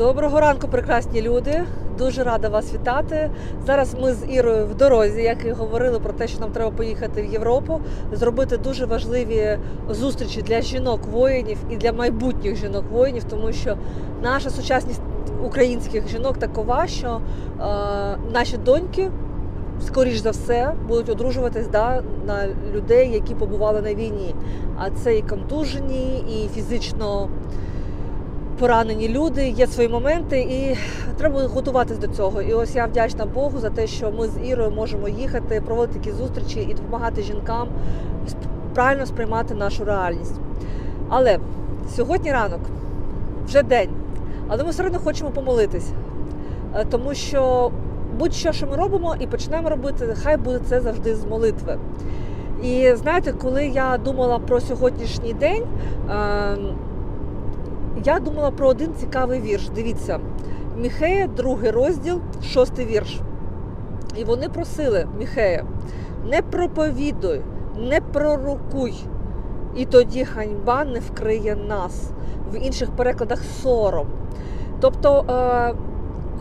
Доброго ранку, прекрасні люди. Дуже рада вас вітати. Зараз ми з Ірою в дорозі, як і говорили про те, що нам треба поїхати в Європу, зробити дуже важливі зустрічі для жінок-воїнів і для майбутніх жінок-воїнів, тому що наша сучасність українських жінок такова, що е, наші доньки. Скоріш за все будуть одружуватись да, на людей, які побували на війні. А це і контужені, і фізично поранені люди, є свої моменти, і треба готуватись до цього. І ось я вдячна Богу за те, що ми з Ірою можемо їхати, проводити такі зустрічі і допомагати жінкам правильно сприймати нашу реальність. Але сьогодні ранок, вже день, але ми все одно хочемо помолитись, Е, тому що будь-що, що ми робимо і починаємо робити, хай буде це завжди з молитви. І знаєте, коли я думала про сьогоднішній день, ем, я думала про один цікавий вірш. Дивіться, Міхея, другий розділ, шостий вірш. І вони просили Міхея: не проповідуй, не пророкуй, і тоді ганьба не вкриє нас. В інших перекладах сором. Тобто, е,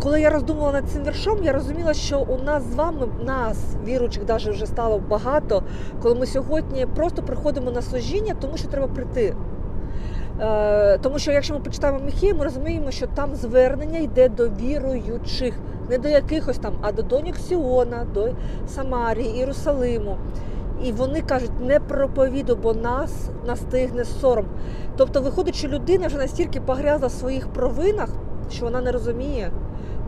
коли я роздумувала над цим віршом, я розуміла, що у нас з вами, нас, віруючих, навіть вже стало багато, коли ми сьогодні просто приходимо на служіння, тому що треба прийти. Е, Тому що якщо ми почитаємо Міхея, ми розуміємо, що там звернення йде до віруючих, не до якихось там, а до доньок Сіона, до Самарії, Єрусалиму. І вони кажуть, не проповіду, бо нас настигне сором. Тобто виходить, що людина вже настільки погрязла в своїх провинах, що вона не розуміє,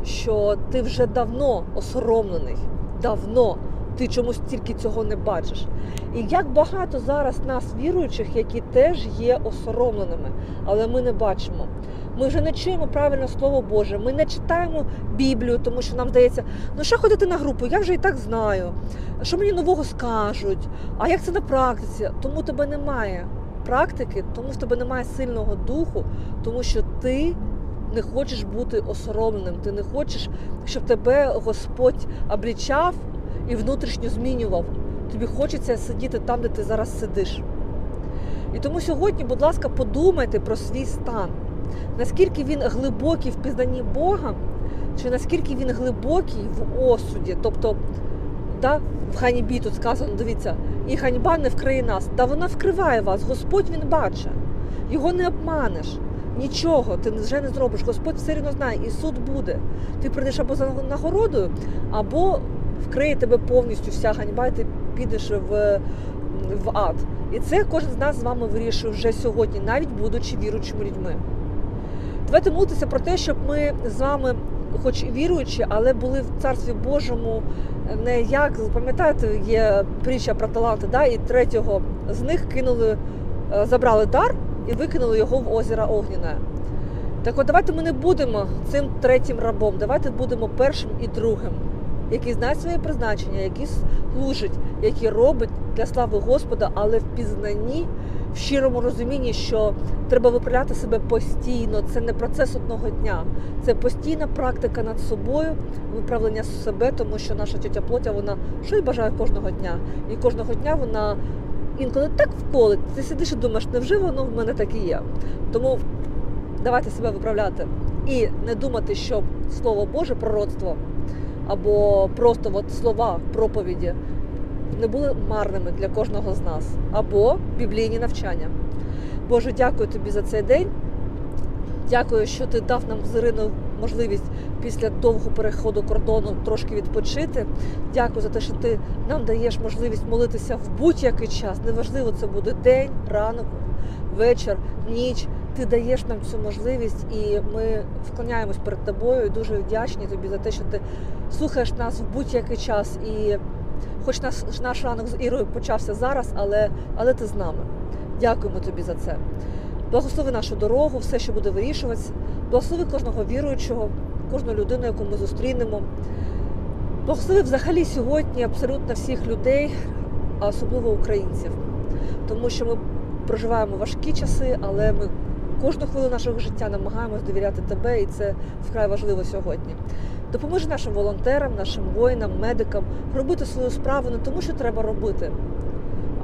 що ти вже давно осоромлений. Давно ти чомусь тільки цього не бачиш. І як багато зараз нас віруючих, які теж є осоромленими, але ми не бачимо. Ми вже не чуємо правильно слово Боже. Ми не читаємо Біблію, тому що нам здається, ну що ходити на групу, я вже і так знаю. Що мені нового скажуть? А як це на практиці? Тому тебе немає практики, тому в тебе немає сильного духу, тому що ти не хочеш бути осоромленим. Ти не хочеш, щоб тебе Господь облічав і внутрішньо змінював. Тобі хочеться сидіти там, де ти зараз сидиш. І тому сьогодні, будь ласка, подумайте про свій стан. Наскільки він глибокий в пізнанні Бога, чи наскільки він глибокий в осуді. Тобто, да, в ганьбі тут сказано, дивіться, і ганьба не вкриє нас. Та вона вкриває вас. Господь він бачить. Його не обманеш. Нічого ти вже не зробиш. Господь все рівно знає, і суд буде. Ти прийдеш або за нагородою, або вкриє тебе повністю вся ганьба, і ти підеш в, в ад. І це кожен з нас з вами вирішує вже сьогодні, навіть будучи віруючими людьми. Давайте молитися про те, щоб ми з вами, хоч і віруючі, але були в Царстві Божому не як, пам'ятаєте, є притча про таланти, да? і третього з них кинули, е, забрали дар і викинули його в озеро Огняне. Так от давайте ми не будемо цим третім рабом, давайте будемо першим і другим, який знає своє призначення, який служить, який робить для слави Господа, але в пізнанні, в щирому розумінні, що треба виправляти себе постійно. Це не процес одного дня, це постійна практика над собою, виправлення себе, тому що наша тетя плотя, вона щось бажає кожного дня. І кожного дня вона інколи так вколить. Ти сидиш і думаєш, невже воно в мене так і є? Тому давайте себе виправляти і не думати, що слово Боже, пророцтво або просто от слова проповіді не були марними для кожного з нас, або біблійні навчання. Боже, дякую тобі за цей день. Дякую, що ти дав нам з Іриною можливість після довгого переходу кордону трошки відпочити. Дякую за те, що ти нам даєш можливість молитися в будь-який час. Неважливо, це буде день, ранок, вечір, ніч. Ти даєш нам цю можливість, і ми вклоняємось перед тобою. Дуже вдячні тобі за те, що ти слухаєш нас в будь-який час. І хоч наш, наш ранок з Ірою почався зараз, але, але ти з нами. Дякуємо тобі за це. Благослови нашу дорогу, все, що буде вирішуватися. Благослови кожного віруючого, кожну людину, яку ми зустрінемо. Благослови взагалі сьогодні абсолютно всіх людей, а особливо українців. Тому що ми проживаємо важкі часи, але ми кожну хвилину нашого життя намагаємось довіряти тебе, і це вкрай важливо сьогодні. Допоможи нашим волонтерам, нашим воїнам, медикам робити свою справу не тому, що треба робити,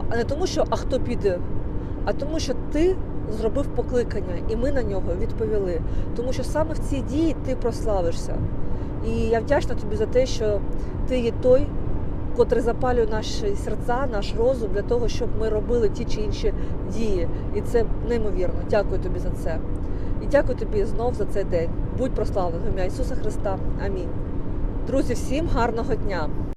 а не тому, що а хто піде, а тому, що ти зробив покликання, і ми на нього відповіли. Тому що саме в цій дії ти прославишся. І я вдячна тобі за те, що ти є той, котрий запалює наші серця, наш розум для того, щоб ми робили ті чи інші дії. І це неймовірно. Дякую тобі за це. І дякую тобі знов за цей день. Будь прославлений ім'я Ісуса Христа. Амінь. Друзі, всім гарного дня!